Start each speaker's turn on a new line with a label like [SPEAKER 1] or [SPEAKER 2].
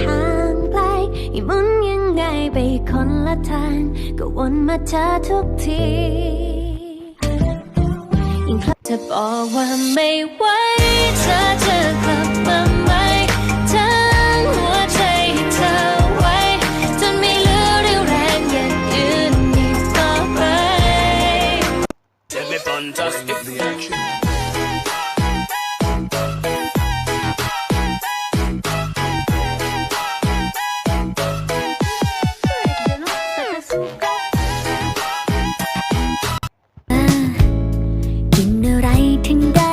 [SPEAKER 1] ห่างไกลให้มุนยังไงไปคนละทางก็วนมาเจอทุกทียิ่งเจะบอกว่าไม่ไหวเธอจอกลับมาไหมทั้งหัวใจให้เธอไว้จนไม่เหลือเรี่ยวแรงอย่งอื่นอีกต่อไป
[SPEAKER 2] 같은 것